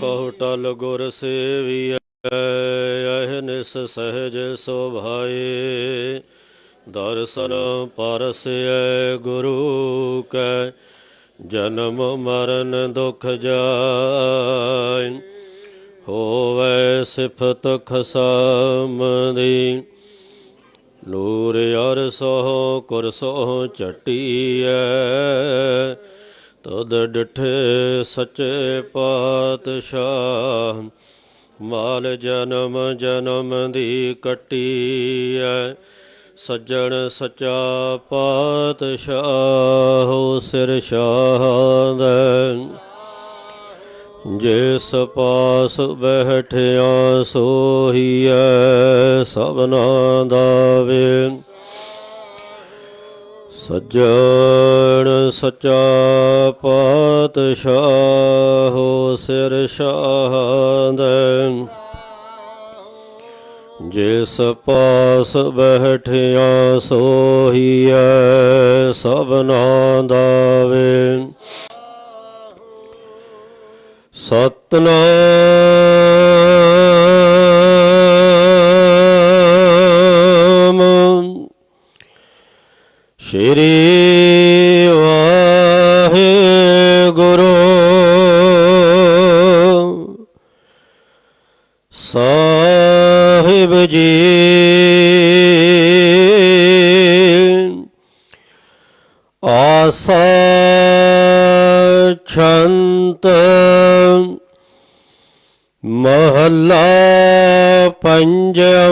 ਕਹੋ ਟਲ ਗੁਰ ਸੇਵੀਐ ਅਹਨਿਸ ਸਹਿਜ ਸੁਭਾਏ। ਦਰਸ਼ਨ ਪਰਸੈ ਗੁਰੂ ਕੈ, ਜਨਮ ਮਰਨ ਦੁਖ ਜਾਇ। ਹੋਵੇ ਸਿਫਤ ਖਸਮ ਦੀ ਨੂਰ ਅਰ ਸੋ ਕੁਰ ਸੋ ਚਟੀਐ। ਤਦ ਡਿਠੇ ਸੱਚੇ ਪਾਤਸ਼ਾਹ, ਮਾਲ ਜਨਮ ਜਨਮ ਦੀ ਕੱਟੀ ਕੱਟੀਐ। ਸੱਜਣ ਸੱਚਾ ਪਾਤਸ਼ਾਹ ਸਿਰ ਸ਼ਾਹਦ ਜਿਸ ਪਾਸ ਬਹਿਠਿਆ ਸੋਹੀਐ, ਸਭਨਾ ਦਾ ਵੇ। ਸੱਜਣ ਸੱਚਾ ਪਾਤਸ਼ਾਹ ਸਿਰ ਸ਼ਾਹਦ ਜਿਸ ਪਾਸ ਬਹਿਠਿਆ ਸੋਹੀਐ ਸਭਨਾ ਦਾ ਵੇ ਸਤਨਾਮ ਸ਼੍ਰੀ ਵਾਹਿਗੁਰੂ ਸਾਹਿਬ ਜੀ। ਆਸਾ ਛੰਤ ਮਹੱਲਾ ਪੰਜਵਾ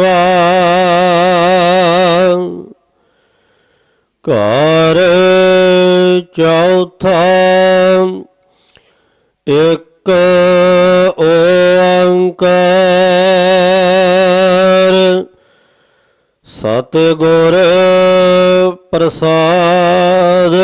ਚੌਥਾ ਇੱਕ ਓੰਕਾਰ। ਸਤਿਗੁਰ ਪ੍ਰਸਾਦ।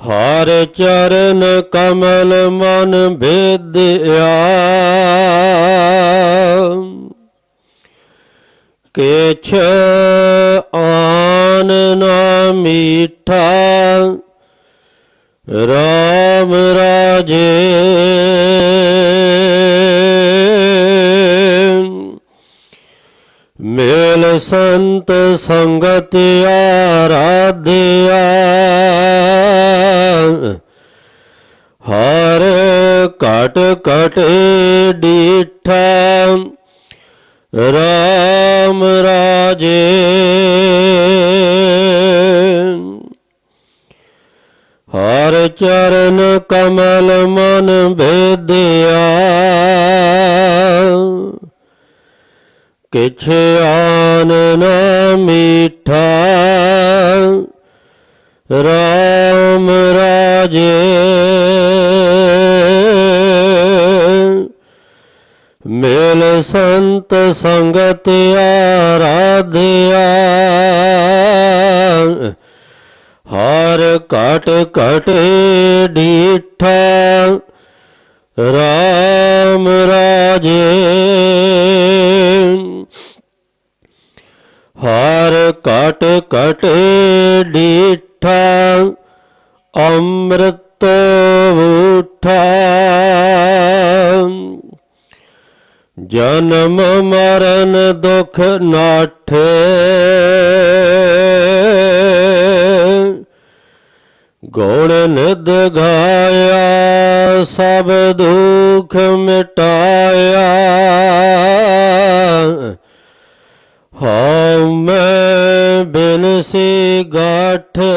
ਹਰ ਚਰਨ ਕਮਲ ਮਨ ਭੇਦਿਆ ਕਿਛ ਆਨ ਨਾ ਮੀਠਾ। ਰਾਮ ਰਾਜੇ। ਮੇਲ ਸੰਤ ਸੰਗਤ ਆਰਾਧਿਆ। ਹਰ ਕਟ ਘਟ ਡੀਠਾ। ਰਾਮ ਰਾਜੇ। ਹਰ ਚਰਨ ਕਮਲ ਮਨ ਭੇਦਿਆ ਕਿਛ ਆਨ ਨਾ ਮੀਠਾ। ਰਾਮ ਰਾਜੇ। ਸੰਤ ਸੰਗਤ ਆਰਾਧਿਆ। ਹਰ ਘਟ ਘਟ ਡੀਠਾ। ਰਾਮ ਰਾਜੇ। ਹਰ ਘਟ ਘਟ ਡੀਠਾ। ਅੰਮ੍ਰਿਤ ਜਨਮ ਮਰਨ ਦੁਖ ਨਾਠੇ। ਗੁਣ ਨਿਦ ਗਾਇਆ, ਸਭ ਦੁਖ ਮਿਟਾਇਆ। ਹਉ ਮੈਂ ਬਿਨਸੀ ਗਾਠੇ।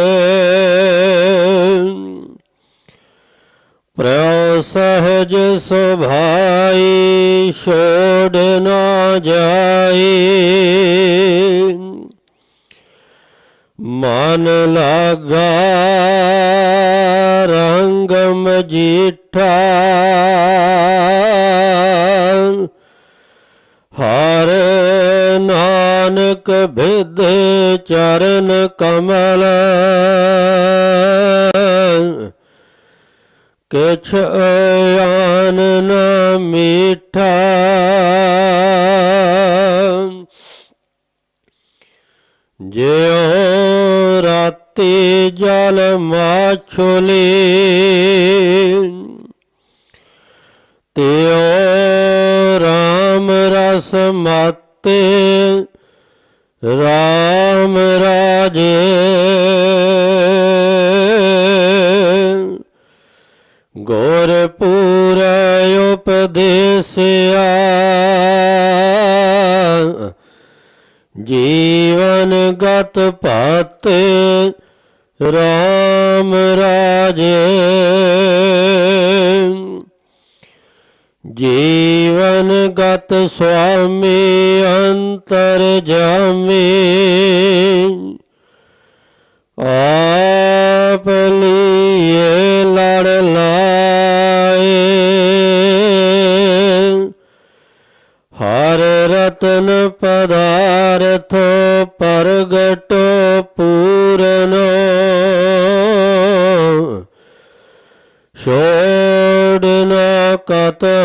ਪ੍ਰਉ ਸਹਜ ਸੁਭਾਈ ਛੋੜ ਨਾ ਜਾਈ। ਮਨ ਲਾਗਾ ਰੰਗ ਮਜੀਠਾ। ਹਰ ਨਾਨਕ ਬਿਦ ਚਰਨ ਕਮਲ ਕਿਛ ਆਨ ਨ ਮੀਠਾ। ਜਿਉ ਰਾਤੀ ਜਲ ਮਾਛੁਲੀ ਤਿਉ ਰਾਮ ਰਸ ਮਾਤੇ ਰਾਮ ਰਾਜੇ। ਗੁਰਪੁਰ ਉਪਦੇਸਿਆ। ਜੀਵਨ ਗਤ ਭਾਤੇ ਰਾਮ ਰਾਜੇ। ਜੀਵਨ ਗਤ ਸੁਆਮੀ ਅੰਤਰ ਜਾਮੀ। ਆਪ ਲੀਏ ਲੜ ਲਾਏ ਰਤਨ ਪਦਾਰਥ ਪ੍ਰਗਟ ਪੂਰਨੋ। ਛੋੜ ਨਾ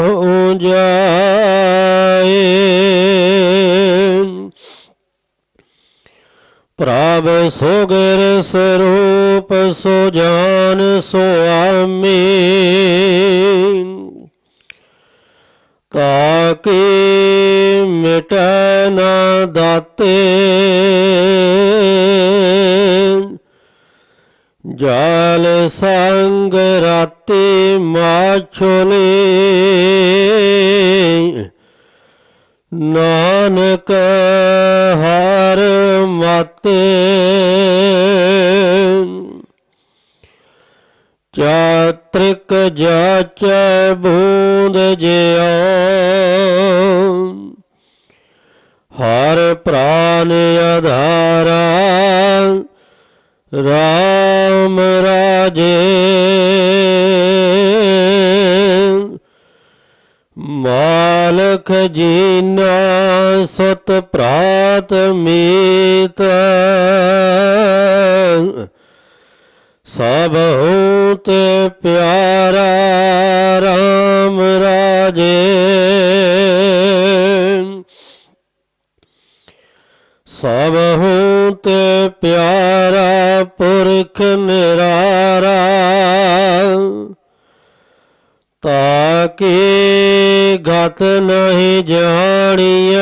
ਹੋ ਜਾਏ। ਪ੍ਰਭ ਸੋਗਰ ਸਰੂਪ ਸੋ ਜਾਨ ਸੁਆਮੀ। ਤਾਕੇ ਮਿਟੈ ਨਾ ਦਾਤੇ। ਜਲ ਸੰਗ ਰਾਤੀ ਮਾਛੋਲੇ। ਨਾਨਕ ਹਰ ਮਤੇ। ਚਾਤ੍ਰਿਕ ਜਾਚੈ ਬੂੰਦ ਜਿਉ ਹਰ ਪ੍ਰਾਨ ਆਧਾਰਾ ਰਾਮ ਰਾਜੇ। ਮਾਲਕ ਜੀ ਸਭ ਤੇ ਪਿਆਰਾ ਪੁਰਖ ਨਿਰਾਰਾ, ਤਾਕੇ ਗਤ ਨਹੀਂ ਜਾਣੀਐ।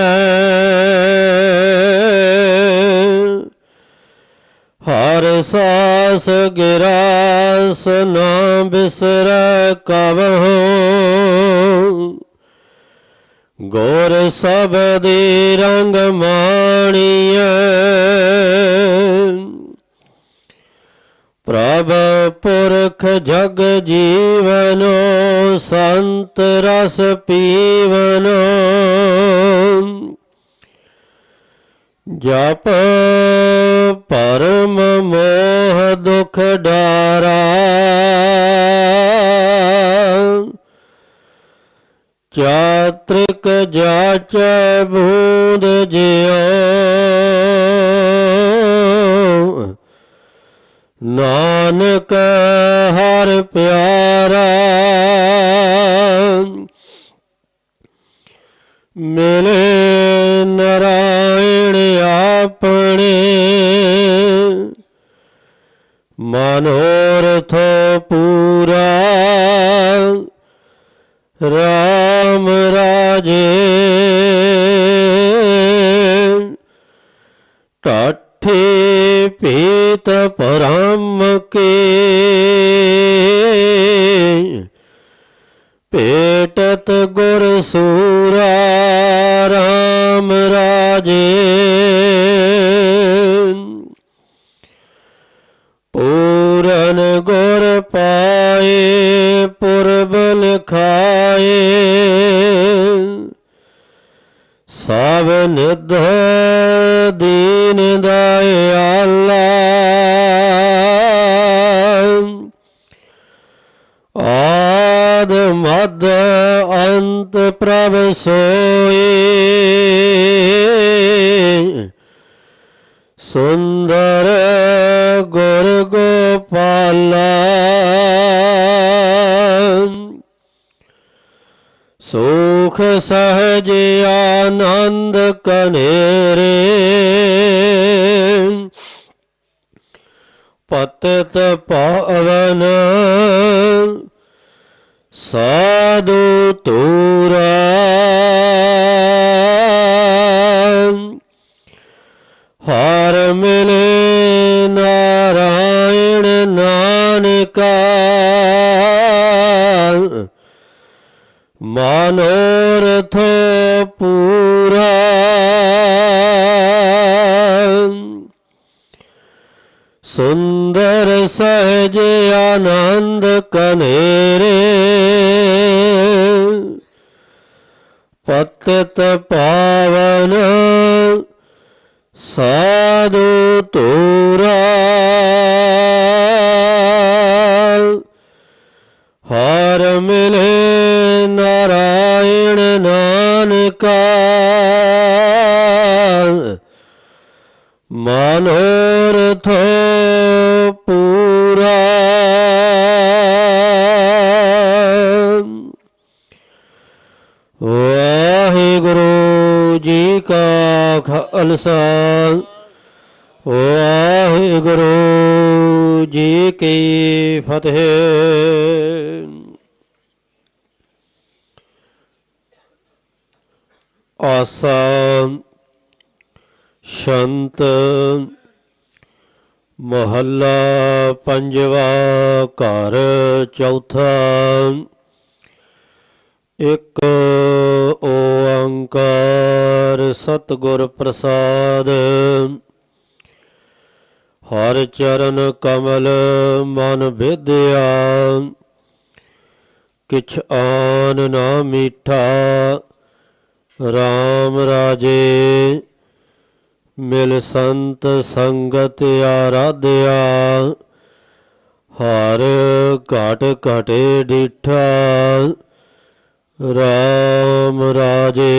ਹਰ ਸਾਸ ਗਿਰਾਸ ਨਾ ਬਿਸਰ ਕਬਹੁ ਗੁਰ ਸਬਦੀ ਰੰਗ ਮਾਣੀਐ। ਪ੍ਰਭ ਪੁਰਖ ਜਗ ਜੀਵਨੋ, ਸੰਤ ਰਸ ਪੀਵਨੋ। ਜਪ ਪਰਮ ਮੋਹ ਦੁਖ ਡਾਰਾ। ਚਾਤ੍ਰਿਕ ਜਾਚੈ ਭੂਦ ਜਿਉ ਨਾਨਕ ਹਰ ਪਿਆਰਾ ਮਿਲੇ ਨਰਾਇਣ ਆਪਣੇ ਮਨੋਰਥ ਪੂਰਾ ਰਾਮ ਰਾਜੇ। ਟਾਠੇ ਪੀਤ ਪਰਮ ਕੇ। ਪੇਟਤ ਗੁਰ ਸੂਰਾ ਰਾਮ ਰਾਜੇ। ਮਦ ਅੰਤ ਪ੍ਰਭ ਸੋਏ ਸੁੰਦਰ ਗੁਰ ਗੋਪਾਲਾ। ਸੁਖ ਸਹਜ ਆਨੰਦ ਕਨੇਰੇ। ਪਤਿਤ ਪਾਵਨ ਸਾਧੂ ਤੋਰਾ ਹਰ ਮਿਲੇ ਪਤਿਤ ਪਾਵਨ ਸਾਧੂ ਤੋਰਾ ਹਰ ਮਿਲੇ ਨਾਰਾਇਣ ਨਾਨਕਾ ਮਨੋਰਥ ਪੂਰਾ ਵਾਹਿਗੁਰੂ ਜੀ ਕਾ ਖਾਲਸਾ ਵਾਹਿਗੁਰੂ ਜੀ ਕੀ ਫਤਿਹ। ਆਸਾ ਸ਼ੰਤ ਮਹੱਲਾ ਪੰਜਵਾ ਘਰ ਚੌਥਾ ਇੱਕ ਓੰਕਾਰ ਸਤਿਗੁਰ ਪ੍ਰਸਾਦ। ਹਰ ਚਰਨ ਕਮਲ ਮਨ ਵਿਦਿਆ ਕਿਛ ਆਨ ਨਾ ਮੀਠਾ RAM ਰਾਜੇ ਮਿਲ ਸੰਤ ਸੰਗਤ ਆਰਾਧਿਆ। ਹਰ ਘਟ ਘਟੇ ਡਿਠਾ ਰਾਮ ਰਾਜੇ।